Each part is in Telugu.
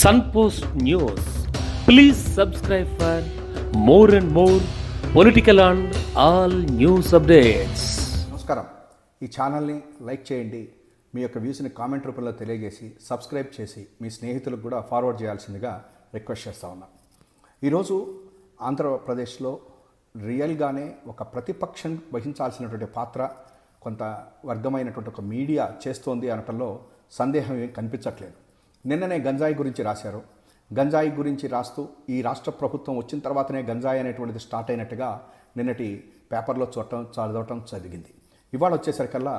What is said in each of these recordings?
Sunpost news please subscribe for more and more political and all news updates నమస్కారం. ఈ ఛానల్ని లైక్ చేయండి. మీ యొక్క వ్యూస్ని కామెంట్ రూపంలో తెలియజేసి సబ్స్క్రైబ్ చేసి మీ స్నేహితులకు కూడా ఫార్వర్డ్ చేయాల్సిందిగా రిక్వెస్ట్ చేస్తా ఉన్నా. ఈరోజు ఆంధ్రప్రదేశ్లో రియల్గానే ఒక ప్రతిపక్షం వహించాల్సినటువంటి పాత్ర కొంత వర్గమైనటువంటి ఒక మీడియా చేస్తోంది అనటంలో సందేహం ఏం కనిపించట్లేదు. నిన్ననే గంజాయి గురించి రాశారు. గంజాయి గురించి రాస్తూ ఈ రాష్ట్ర ప్రభుత్వం వచ్చిన తర్వాతనే గంజాయి అనేటువంటిది స్టార్ట్ అయినట్టుగా నిన్నటి పేపర్లో చూడటం చదవటం చదివింది ఇవాళ వచ్చేసరికల్లా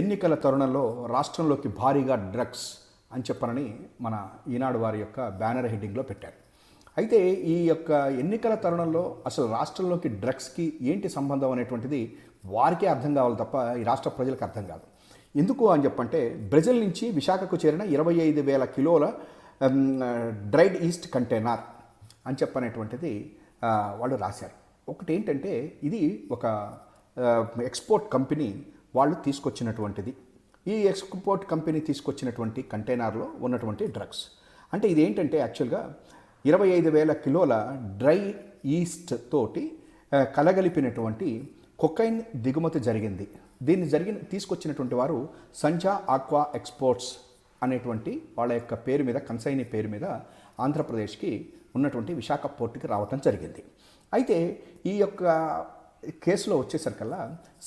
ఎన్నికల తరుణంలో రాష్ట్రంలోకి భారీగా డ్రగ్స్ అని చెప్పనని మన ఈనాడు వారి యొక్క బ్యానర్ హెడ్డింగ్లో పెట్టారు. అయితే ఈ యొక్క ఎన్నికల తరుణంలో అసలు రాష్ట్రంలోకి డ్రగ్స్కి ఏంటి సంబంధం అనేటువంటిది వారికే అర్థం కావాలి తప్ప ఈ రాష్ట్ర ప్రజలకు అర్థం కాదు. ఎందుకు అని చెప్పంటే బ్రెజిల్ నుంచి విశాఖకు చేరిన ఇరవై ఐదు వేల కిలోల డ్రైడ్ ఈస్ట్ కంటైనర్ అని చెప్పనేటువంటిది వాళ్ళు రాశారు. ఒకటి ఏంటంటే ఇది ఒక ఎక్స్పోర్ట్ కంపెనీ వాళ్ళు తీసుకొచ్చినటువంటిది. ఈ ఎక్స్పోర్ట్ కంపెనీ తీసుకొచ్చినటువంటి కంటైనర్లో ఉన్నటువంటి డ్రగ్స్ అంటే ఇది ఏంటంటే యాక్చువల్గా ఇరవై ఐదు వేల కిలోల డ్రై ఈస్ట్ తోటి కలగలిపినటువంటి కొకైన్ దిగుమతి జరిగింది. దీన్ని జరిగిన తీసుకొచ్చినటువంటి వారు సంజా ఆక్వా ఎక్స్పోర్ట్స్ అనేటువంటి వాళ్ళ యొక్క పేరు మీద కన్సైనీ పేరు మీద ఆంధ్రప్రదేశ్కి ఉన్నటువంటి విశాఖ పోర్టుకి రావటం జరిగింది. అయితే ఈ యొక్క కేసులో వచ్చేసరికల్లా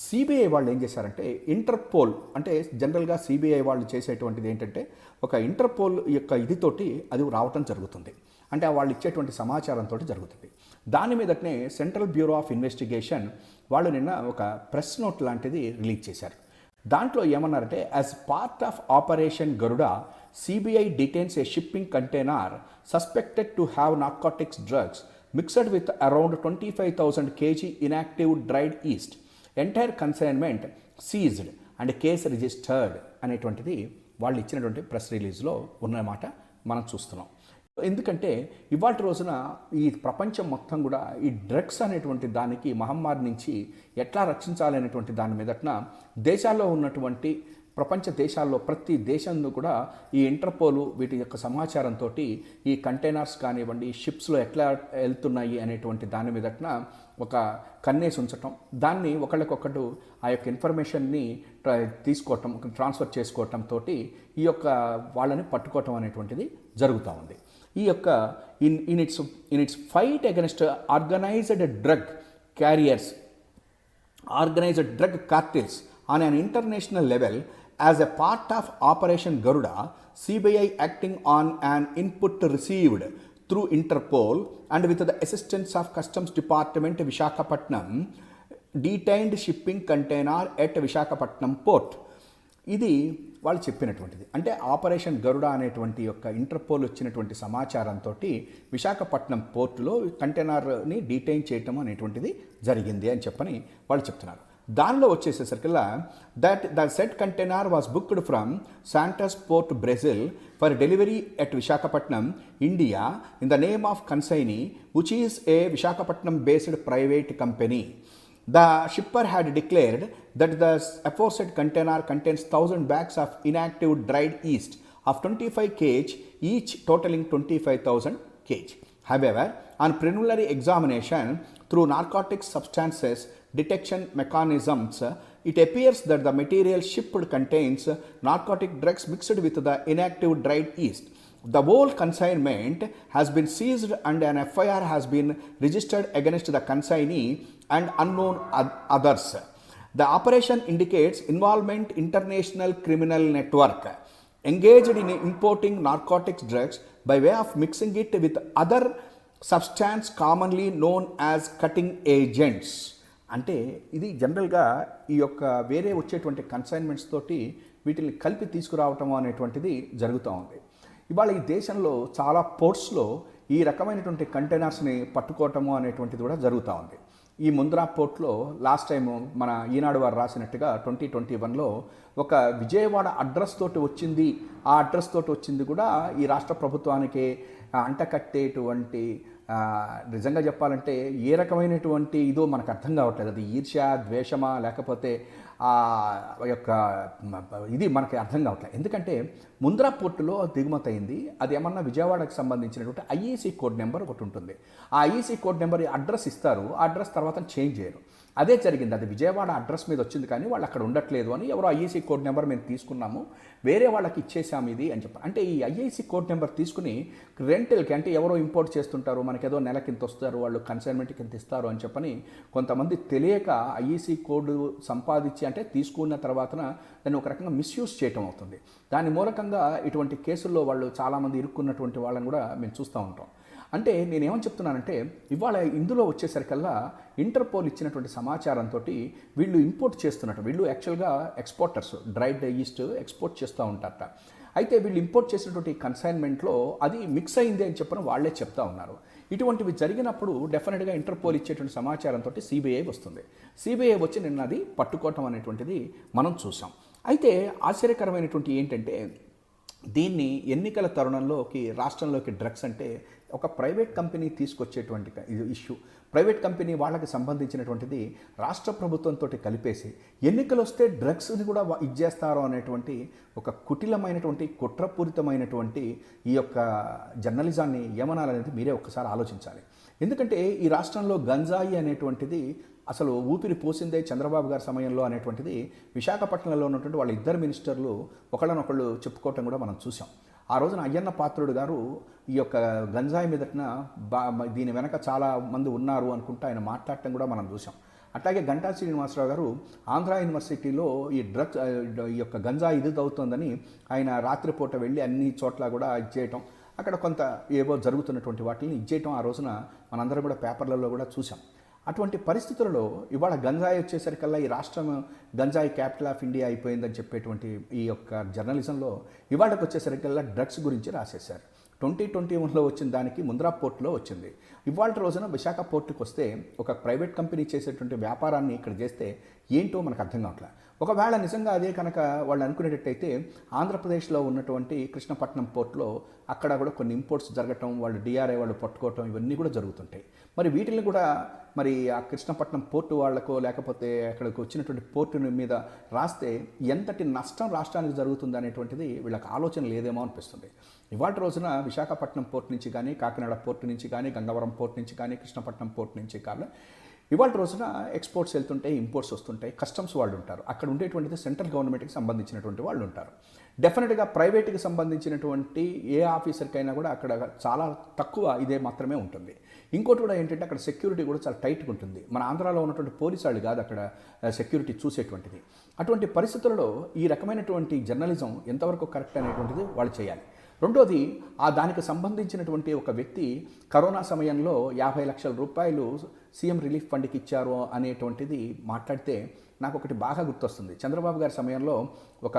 సిబిఐ వాళ్ళు ఏం చేశారంటే ఇంటర్పోల్ అంటే జనరల్గా సిబిఐ వాళ్ళు చేసేటువంటిది ఏంటంటే ఒక ఇంటర్పోల్ యొక్క ఇదితోటి అది రావటం జరుగుతుంది. అంటే వాళ్ళు ఇచ్చేటువంటి సమాచారంతో జరుగుతుంది. దాని మీదనే సెంట్రల్ బ్యూరో ఆఫ్ ఇన్వెస్టిగేషన్ వాళ్ళు నిన్న ఒక ప్రెస్ నోట్ లాంటిది రిలీజ్ చేశారు. దాంట్లో ఏమన్నారంటే as part of operation Garuda CBI detains a shipping container suspected to have narcotics drugs mixed with around twenty five thousand KG inactive dried yeast entire consignment seized and case registered అనేటువంటిది వాళ్ళు ఇచ్చినటువంటి ప్రెస్ రిలీజ్లో ఉన్నమాట మనం చూస్తున్నాం. ఎందుకంటే ఇవాటి రోజున ఈ ప్రపంచం మొత్తం కూడా ఈ డ్రగ్స్ అనేటువంటి దానికి మహమ్మారి నుంచి ఎట్లా రక్షించాలనేటువంటి దాని మీదట్న దేశాల్లో ఉన్నటువంటి ప్రపంచ దేశాల్లో ప్రతి దేశంలో కూడా ఈ ఇంటర్పోలు వీటి యొక్క సమాచారంతో ఈ కంటైనర్స్ కానివ్వండి షిప్స్లో ఎట్లా వెళ్తున్నాయి అనేటువంటి దాని మీదట్న ఒక కన్నేసి ఉంచటం. దాన్ని ఒకళ్ళకొకడు ఆ యొక్క ఇన్ఫర్మేషన్ని తీసుకోవటం ట్రాన్స్ఫర్ చేసుకోవటంతో ఈ యొక్క వాళ్ళని పట్టుకోవటం అనేటువంటిది జరుగుతూ ఉంది. ఈ యొక్క in in its in its fight against organised drug carriers organized drug cartels on an international level as a part of Operation Garuda, CBI acting on an input received through Interpol and with the assistance of Customs Department Visakhapatnam detained shipping container at Visakhapatnam port. ఇది వాళ్ళు చెప్పినటువంటిది. అంటే ఆపరేషన్ గరుడ అనేటువంటి యొక్క ఇంటర్పోల్ వచ్చినటువంటి సమాచారంతో విశాఖపట్నం పోర్టులో కంటైనర్ని డీటైన్ చేయటం అనేటువంటిది జరిగింది అని చెప్పని వాళ్ళు చెప్తున్నారు. దానిలో వచ్చేసేసరికల్లా that the set container was booked from Santos port Brazil for delivery at Visakhapatnam India in the name of consignee which is a Visakhapatnam based private company The shipper had declared that the aforesaid container contains 1000 bags of inactive dried yeast of 25 kg, each totaling 25,000 kg. However, on preliminary examination through narcotic substances detection mechanisms, it appears that the material shipped contains narcotic drugs mixed with the inactive dried yeast. The whole consignment has been seized and an FIR has been registered against the consignee and unknown oth- others. The operation indicates involvement international criminal network engaged in importing narcotics drugs by way of mixing it with other substance commonly known as cutting agents. అంటే ఇది జనరల్గా ఈ యొక్క వేరే వచ్చేటువంటి కన్సైన్మెంట్స్ తోటి వీటిని కలిపి తీసుకురావటం అనేటువంటిది జరుగుతూ ఉంది ఇవాళ ఈ దేశంలో చాలా పోర్ట్స్లో ఈ రకమైనటువంటి కంటైనర్స్ని పట్టుకోవటము అనేటువంటిది కూడా జరుగుతూ ఉంది. ఈ ముంద్రా పోర్ట్లో లాస్ట్ టైం మన ఈనాడు వారు రాసినట్టుగా ట్వంటీ ట్వంటీ వన్లో ఒక విజయవాడ అడ్రస్ తోటి వచ్చింది. ఆ అడ్రస్ తోటి వచ్చింది కూడా ఈ రాష్ట్ర ప్రభుత్వానికి అంటకట్టేటువంటి నిజంగా చెప్పాలంటే ఏ రకమైనటువంటి ఇదో మనకు అర్థం కావట్లేదు. అది ఈర్ష్య ద్వేషమా లేకపోతే ఆ యొక్క ఇది మనకి అర్థం కావట్లేదు ఎందుకంటే ముంద్రా పోర్టులో దిగుమతి అయింది. అది ఏమన్నా విజయవాడకు సంబంధించినటువంటి ఐఈసీ కోడ్ నెంబర్ ఒకటి ఉంటుంది. ఆ ఐఈసీ కోడ్ నెంబర్ అడ్రస్ ఇస్తారు. ఆ అడ్రస్ తర్వాత చేంజ్ చేయరు. అదే జరిగింది. అది విజయవాడ అడ్రస్ మీద వచ్చింది కానీ వాళ్ళు అక్కడ ఉండట్లేదు అని ఎవరో ఐఏసీ కోడ్ నెంబర్ మేము తీసుకున్నాము. వేరే వాళ్ళకి ఇచ్చేసాము ఇది అని చెప్పారు అంటే ఈ ఐఐసి కోడ్ నెంబర్ తీసుకుని రెంటల్కి అంటే ఎవరో ఇంపోర్ట్ చేస్తుంటారు మనకేదో నెలకి ఇంత వస్తారు వాళ్ళు కన్సైన్మెంట్ కింద ఇస్తారు అని చెప్పని కొంతమంది తెలియక ఐఈసీ కోడ్ సంపాదించి అంటే తీసుకున్న తర్వాత దాన్ని ఒక రకంగా మిస్యూజ్ చేయటం అవుతుంది. దాని మూలకంగా ఇటువంటి కేసుల్లో వాళ్ళు చాలామంది ఇరుక్కున్నటువంటి వాళ్ళని కూడా మేము చూస్తూ ఉంటాం. అంటే నేనేమని చెప్తున్నానంటే ఇవాళ ఇందులో వచ్చేసరికల్లా ఇంటర్పోల్ ఇచ్చినటువంటి సమాచారంతో వీళ్ళు ఇంపోర్ట్ చేస్తున్నట్టు వీళ్ళు యాక్చువల్గా ఎక్స్పోర్టర్స్ డ్రైడ్ ఈస్ట్ ఎక్స్పోర్ట్ చేస్తూ ఉంటారట. అయితే వీళ్ళు ఇంపోర్ట్ చేసినటువంటి కన్సైన్మెంట్లో అది మిక్స్ అయింది అని చెప్పని వాళ్ళే చెప్తా ఉన్నారు. ఇటువంటివి జరిగినప్పుడు డెఫినెట్గా ఇంటర్పోల్ ఇచ్చేటువంటి సమాచారంతో సిబిఐ వస్తుంది. సిబిఐ వచ్చి నిన్నది పట్టుకోవటం అనేటువంటిది మనం చూసాం. అయితే ఆశ్చర్యకరమైనటువంటి ఏంటంటే దీన్ని ఎన్నికల తరుణంలోకి రాష్ట్రంలోకి డ్రగ్స్ అంటే ఒక ప్రైవేట్ కంపెనీ తీసుకొచ్చేటువంటి ఇది ఇష్యూ. ప్రైవేట్ కంపెనీ వాళ్ళకి సంబంధించినటువంటిది రాష్ట్ర ప్రభుత్వంతో కలిపేసి ఎన్నికలు వస్తే డ్రగ్స్ని కూడా ఇచ్చేస్తారు అనేటువంటి ఒక కుటిలమైనటువంటి కుట్రపూరితమైనటువంటి ఈ యొక్క జర్నలిజాన్ని ఏమనాలనేది మీరే ఒక్కసారి ఆలోచించాలి. ఎందుకంటే ఈ రాష్ట్రంలో గంజాయి అనేటువంటిది అసలు ఊపిరి పోసిందే చంద్రబాబు గారి సమయంలో అనేటువంటిది విశాఖపట్నంలో ఉన్నటువంటి వాళ్ళ ఇద్దరు మినిస్టర్లు ఒకళ్ళనొకళ్ళు చెప్పుకోవటం కూడా మనం చూసాం ఆ రోజున అయ్యన్న పాత్రుడు గారు ఈ యొక్క గంజాయి మీదటిన బా దీని వెనక చాలా మంది ఉన్నారు అనుకుంటూ ఆయన మాట్లాడటం కూడా మనం చూసాం అట్లాగే గంటా శ్రీనివాసరావు గారు ఆంధ్ర యూనివర్సిటీలో ఈ డ్రగ్స్ ఈ యొక్క గంజా ఇది అవుతుందని ఆయన రాత్రిపూట వెళ్ళి అన్ని చోట్ల కూడా ఇది చేయటం అక్కడ కొంత ఏవో జరుగుతున్నటువంటి వాటిని ఇచ్చేయటం ఆ రోజున మనందరం కూడా పేపర్లలో కూడా చూసాం అటువంటి పరిస్థితులలో ఇవాళ గంజాయి వచ్చేసరికల్లా ఈ రాష్ట్రం గంజాయి క్యాపిటల్ ఆఫ్ ఇండియా అయిపోయిందని చెప్పేటువంటి ఈ యొక్క జర్నలిజంలో ఇవాళకు వచ్చేసరికల్లా డ్రగ్స్ గురించి రాసేశారు. ట్వంటీ ట్వంటీ వన్లో వచ్చిన దానికి ముంద్రా పోర్టులో వచ్చింది. ఇవాళ రోజున విశాఖ పోర్టుకు వస్తే ఒక ప్రైవేట్ కంపెనీ చేసేటువంటి వ్యాపారాన్ని ఇక్కడ చేస్తే ఏంటో మనకు అర్థం కావట్లేదు ఒకవేళ నిజంగా అదే కనుక వాళ్ళు అనుకునేటట్టయితే ఆంధ్రప్రదేశ్లో ఉన్నటువంటి కృష్ణపట్నం పోర్ట్లో అక్కడ కూడా కొన్ని ఇంపోర్ట్స్ జరగటం వాళ్ళు డిఆర్ఐ వాళ్ళు పట్టుకోవటం ఇవన్నీ కూడా జరుగుతుంటాయి. మరి వీటిని కూడా మరి ఆ కృష్ణపట్నం పోర్టు వాళ్ళకో లేకపోతే అక్కడికి వచ్చినటువంటి పోర్టు మీద రాస్తే ఎంతటి నష్టం రాష్ట్రానికి జరుగుతుంది అనేటువంటిది వీళ్ళకి ఆలోచన లేదేమో అనిపిస్తుంది. ఇవాటి రోజున విశాఖపట్నం పోర్ట్ నుంచి కానీ కాకినాడ పోర్టు నుంచి కానీ గంగవరం పోర్ట్ నుంచి కానీ కృష్ణపట్నం పోర్ట్ నుంచి కానీ ఇవాళ రోజున ఎక్స్పోర్ట్స్ వెళ్తుంటాయి ఇంపోర్ట్స్ వస్తుంటాయి కస్టమ్స్ వాళ్ళు ఉంటారు. అక్కడ ఉండేటువంటిది సెంట్రల్ గవర్నమెంట్కి సంబంధించినటువంటి వాళ్ళు ఉంటారు. డెఫినెట్గా ప్రైవేట్కి సంబంధించినటువంటి ఏ ఆఫీసర్కైనా కూడా అక్కడ చాలా తక్కువ ఇదే మాత్రమే ఉంటుంది. ఇంకోటి కూడా ఏంటంటే అక్కడ సెక్యూరిటీ కూడా చాలా టైట్గా ఉంటుంది. మన ఆంధ్రాలో ఉన్నటువంటి పోలీసు వాళ్ళు కాదు అక్కడ సెక్యూరిటీ చూసేటువంటిది. అటువంటి పరిస్థితులలో ఈ రకమైనటువంటి జర్నలిజం ఎంతవరకు కరెక్ట్ అనేటువంటిది వాళ్ళు చేయాలి. రెండోది ఆ దానికి సంబంధించినటువంటి ఒక వ్యక్తి కరోనా సమయంలో యాభై లక్షల రూపాయలు సీఎం రిలీఫ్ ఫండ్కి ఇచ్చారు అనేటువంటిది మాట్లాడితే నాకు ఒకటి బాగా గుర్తొస్తుంది. చంద్రబాబు గారి సమయంలో ఒక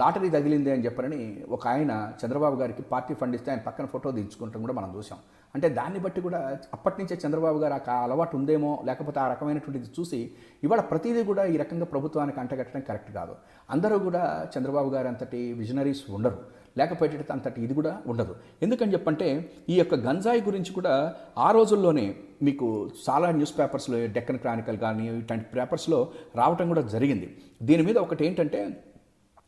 లాటరీ తగిలింది అని చెప్పారని ఒక ఆయన చంద్రబాబు గారికి పార్టీ ఫండ్ ఇస్తే ఆయన పక్కన ఫోటో దించుకుంటాం కూడా మనం చూసాం. అంటే దాన్ని బట్టి కూడా అప్పటి నుంచే చంద్రబాబు గారు ఆ అలవాటు ఉందేమో లేకపోతే ఆ రకమైనటువంటిది చూసి ఇవాళ ప్రతిదీ కూడా ఈ రకంగా ప్రభుత్వానికి అంటగట్టడం కరెక్ట్ కాదు. అందరూ కూడా చంద్రబాబు గారు అంతటి విజనరీస్ ఉండరు. లేకపోయేటట్టు అంతటి ఇది కూడా ఉండదు. ఎందుకని చెప్పంటే ఈ యొక్క గంజాయి గురించి కూడా ఆ రోజుల్లోనే మీకు చాలా న్యూస్ పేపర్స్లో డెక్కన్ క్రానికల్ కానీ ఇట్లాంటి పేపర్స్లో రావటం కూడా జరిగింది. దీని మీద ఒకటి ఏంటంటే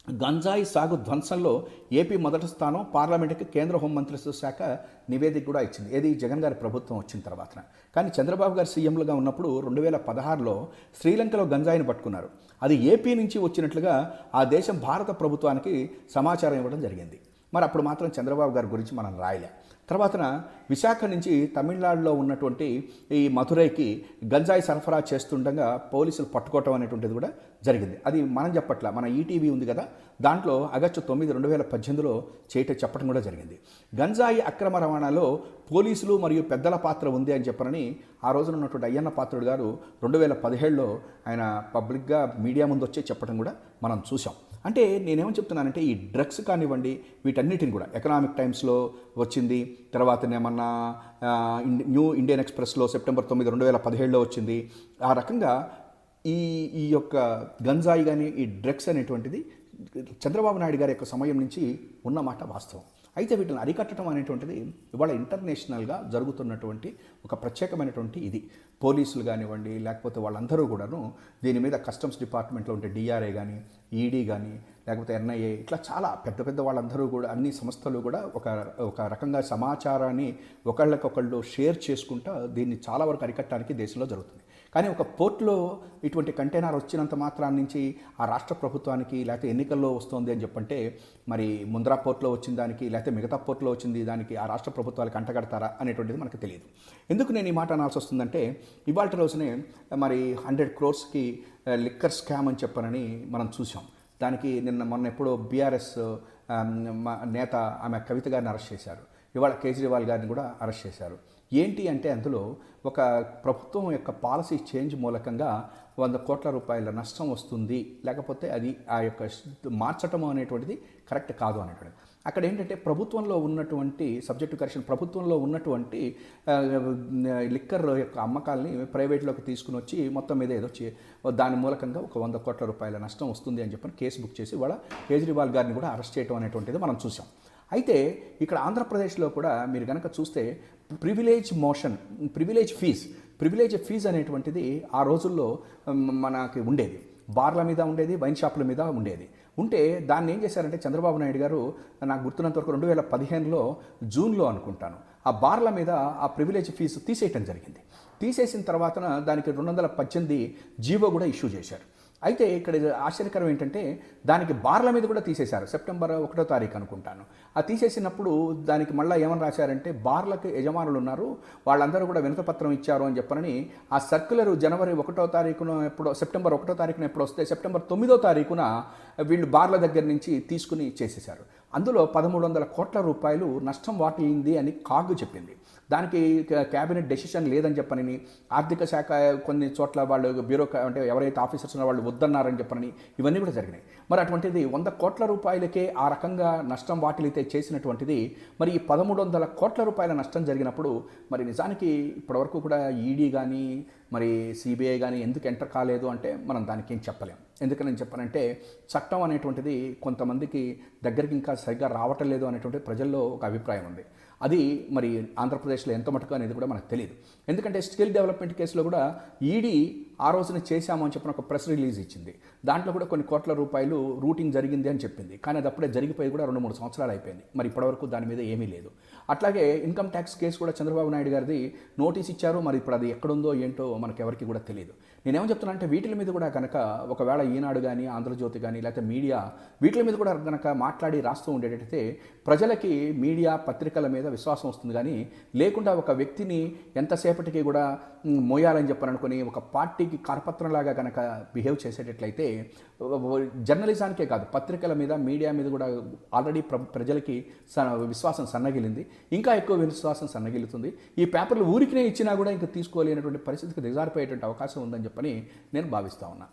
గంజాయి సాగు ధ్వంసంలో ఏపీ మొదటి స్థానం పార్లమెంటుకి కేంద్ర హోంమంత్రిత్వ శాఖ నివేదిక కూడా ఇచ్చింది. ఏది? జగన్ గారి ప్రభుత్వం వచ్చిన తర్వాత కానీ చంద్రబాబు గారు సీఎంలుగా ఉన్నప్పుడు రెండు వేల పదహారులో శ్రీలంకలో గంజాయిని పట్టుకున్నారు. అది ఏపీ నుంచి వచ్చినట్లుగా ఆ దేశం భారత ప్రభుత్వానికి సమాచారం ఇవ్వడం జరిగింది. మరి అప్పుడు మాత్రం చంద్రబాబు గారి గురించి మనం రాయలే. తర్వాతన విశాఖ నుంచి తమిళనాడులో ఉన్నటువంటి ఈ మధురైకి గంజాయి సరఫరా చేస్తుండగా పోలీసులు పట్టుకోవటం అనేటువంటిది కూడా జరిగింది. అది మనం చెప్పట్ల మన ఈటీవీ ఉంది కదా దాంట్లో ఆగస్టు తొమ్మిది రెండు వేల పద్దెనిమిదిలో చేయట చెప్పడం కూడా జరిగింది. గంజాయి అక్రమ రవాణాలో పోలీసులు మరియు పెద్దల పాత్ర ఉంది అని చెప్పనని ఆ రోజున ఉన్నటువంటి అయ్యన్న పాత్రుడు గారు రెండు వేల పదిహేడులో ఆయన పబ్లిక్గా మీడియా ముందు వచ్చే చెప్పడం కూడా మనం చూసాం అంటే నేనేమని చెప్తున్నానంటే ఈ డ్రగ్స్ కానివ్వండి వీటన్నిటిని కూడా ఎకనామిక్ టైమ్స్లో వచ్చింది తర్వాత ఏమన్నా న్యూ ఇండియన్ ఎక్స్ప్రెస్లో సెప్టెంబర్ తొమ్మిది రెండు వేల పదిహేడులో వచ్చింది. ఆ రకంగా ఈ ఈ యొక్క గంజాయి కానీ ఈ డ్రగ్స్ అనేటువంటిది చంద్రబాబు నాయుడు గారి యొక్క సమయం నుంచి ఉన్నమాట వాస్తవం. అయితే వీటిని అరికట్టడం అనేటువంటిది ఇవాళ ఇంటర్నేషనల్గా జరుగుతున్నటువంటి ఒక ప్రత్యేకమైనటువంటి ఇది. పోలీసులు కానివ్వండి లేకపోతే వాళ్ళందరూ కూడాను దీని మీద కస్టమ్స్ డిపార్ట్మెంట్లో ఉండే డిఆర్ఏ కానీ ఈడీ కానీ లేకపోతే ఎన్ఐఏ ఇట్లా చాలా పెద్ద పెద్ద వాళ్ళందరూ కూడా అన్ని సంస్థలు కూడా ఒక ఒక రకంగా సమాచారాన్ని ఒకళ్ళకొకళ్ళు షేర్ చేసుకుంటా దీన్ని చాలా వరకు అరికట్టడానికి దేశంలో జరుగుతుంది. కానీ ఒక పోర్ట్లో ఇటువంటి కంటైనర్ వచ్చినంత మాత్రాన్ని నుంచి ఆ రాష్ట్ర ప్రభుత్వానికి లేకపోతే ఎన్నికల్లో వస్తుంది అని చెప్పంటే మరి ముంద్రా పోర్ట్లో వచ్చిన దానికి లేకపోతే మిగతా పోర్ట్లో వచ్చింది దానికి ఆ రాష్ట్ర ప్రభుత్వాలకు అంటగడతారా అనేటువంటిది మనకు తెలియదు. ఎందుకు నేను ఈ మాట అనాల్సి వస్తుందంటే ఇవాళ రోజునే మరి హండ్రెడ్ క్రోర్స్కి లిక్కర్ స్కామ్ అని చెప్పనని మనం చూసాం దానికి నిన్న మొన్న ఎప్పుడో బీఆర్ఎస్ నేత ఆమె కవిత గారిని అరెస్ట్ చేశారు. ఇవాళ కేజ్రీవాల్ గారిని కూడా అరెస్ట్ చేశారు. ఏంటి అంటే అందులో ఒక ప్రభుత్వం యొక్క పాలసీ చేంజ్ మూలకంగా వంద కోట్ల రూపాయల నష్టం వస్తుంది. లేకపోతే అది ఆ యొక్క మార్చటం అనేటువంటిది కరెక్ట్ కాదు అనేటువంటిది. అక్కడ ఏంటంటే ప్రభుత్వంలో ఉన్నటువంటి సబ్జెక్టు కరెక్షన్ ప్రభుత్వంలో ఉన్నటువంటి లిక్కర్ యొక్క అమ్మకాలని ప్రైవేట్లోకి తీసుకుని వచ్చి మొత్తం మీద ఏదో దాని మూలకంగా ఒక వంద కోట్ల రూపాయల నష్టం వస్తుంది అని చెప్పని కేసు బుక్ చేసి వాళ్ళ కేజ్రీవాల్ గారిని కూడా అరెస్ట్ చేయడం అనేటువంటిది మనం చూసాం అయితే ఇక్కడ ఆంధ్రప్రదేశ్లో కూడా మీరు కనుక చూస్తే privilege motion privilege fees. Privilege fees అనేటువంటిది ఆ రోజుల్లో మనకి ఉండేది. బార్ల మీద ఉండేది వైన్ షాపుల మీద ఉండేది. ఉంటే దాన్ని ఏం చేశారంటే చంద్రబాబు నాయుడు గారు నాకు గుర్తున్నంత వరకు రెండు వేల పదిహేనులో జూన్లో అనుకుంటాను. ఆ బార్ల మీద ఆ ప్రివిలేజ్ ఫీజు తీసేయటం జరిగింది. తీసేసిన తర్వాత దానికి రెండు వందల పద్దెనిమిది జీవో కూడా ఇష్యూ చేశారు. అయితే ఇక్కడ ఆశ్చర్యకరం ఏంటంటే దానికి బార్ల మీద కూడా తీసేశారు. సెప్టెంబర్ ఒకటో తారీఖు అనుకుంటాను. ఆ తీసేసినప్పుడు దానికి మళ్ళీ ఏమని రాశారంటే బార్లకు యజమానులు ఉన్నారు వాళ్ళందరూ కూడా వినతపత్రం ఇచ్చారు అని చెప్పనని ఆ సర్క్యులర్ జనవరి ఒకటో తారీఖున ఎప్పుడో సెప్టెంబర్ ఒకటో తారీఖున ఎప్పుడు వస్తే సెప్టెంబర్ తొమ్మిదో తారీఖున వీళ్ళు బార్ల దగ్గర నుంచి తీసుకుని చేసేశారు. అందులో పదమూడు వందల కోట్ల రూపాయలు నష్టం వాటిల్లింది అని కాగు చెప్పింది. దానికి క్యాబినెట్ డెసిషన్ లేదని చెప్పనని ఆర్థిక శాఖ కొన్ని చోట్ల వాళ్ళు బ్యూరో అంటే ఎవరైతే ఆఫీసర్స్ ఉన్నారో వాళ్ళు వద్దన్నారని చెప్పనని ఇవన్నీ కూడా జరిగినాయి. మరి అటువంటిది వంద కోట్ల రూపాయలకే ఆ రకంగా నష్టం వాటిలైతే చేసినటువంటిది మరి ఈ పదమూడు వందల కోట్ల రూపాయల నష్టం జరిగినప్పుడు మరి నిజానికి ఇప్పటివరకు కూడా ఈడీ కానీ మరి సిబిఐ కానీ ఎందుకు ఎంటర్ కాలేదు అంటే మనం దానికి ఏం చెప్పలేం. ఎందుకని నేను చెప్పానంటే చట్టం అనేటువంటిది కొంతమందికి దగ్గరికి ఇంకా సరిగ్గా రావటం లేదు అనేటువంటి ప్రజల్లో ఒక అభిప్రాయం ఉంది. అది మరి ఆంధ్రప్రదేశ్లో ఎంత మటుకు అనేది కూడా మనకు తెలియదు ఎందుకంటే స్కిల్ డెవలప్మెంట్ కేసులో కూడా ఈడీ ఆ రోజున చేశాము అని చెప్పిన ఒక ప్రెస్ రిలీజ్ ఇచ్చింది. దాంట్లో కూడా కొన్ని కోట్ల రూపాయలు రూటింగ్ జరిగింది అని చెప్పింది. కానీ అది అప్పుడే జరిగిపోయి కూడా రెండు మూడు సంవత్సరాలు అయిపోయింది. మరి ఇప్పటివరకు దాని మీద ఏమీ లేదు. అట్లాగే ఇన్కమ్ ట్యాక్స్ కేసు కూడా చంద్రబాబు నాయుడు గారిది నోటీస్ ఇచ్చారు. మరి ఇప్పుడు అది ఎక్కడుందో ఏంటో మనకెవరికి కూడా తెలియదు నేనేమో చెప్తున్నా అంటే వీటిల మీద కూడా కనుక ఒకవేళ ఈనాడు కానీ ఆంధ్రజ్యోతి కానీ లేకపోతే మీడియా వీటి మీద కూడా కనుక మాట్లాడి రాస్తూ ఉండేటట్టయితే ప్రజలకి మీడియా పత్రికల మీద విశ్వాసం వస్తుంది. కానీ లేకుండా ఒక వ్యక్తిని ఎంతసేపటికి కూడా మోయాలని చెప్పారనుకుని ఒక పార్టీకి కరపత్రంలాగా కనుక బిహేవ్ చేసేటట్లయితే జర్నలిజానికే కాదు పత్రికల మీద మీడియా మీద కూడా ఆల్రెడీ ప్ర ప్రజలకి స- విశ్వాసం సన్నగిలింది. ఇంకా ఎక్కువ విశ్వాసం సన్నగిలుతుంది. ఈ పేపర్లు ఊరికినే ఇచ్చినా కూడా ఇంకా తీసుకోలేనటువంటి పరిస్థితికి దిగజారిపోయేటువంటి అవకాశం ఉందని చెప్పని నేను భావిస్తా ఉన్నా.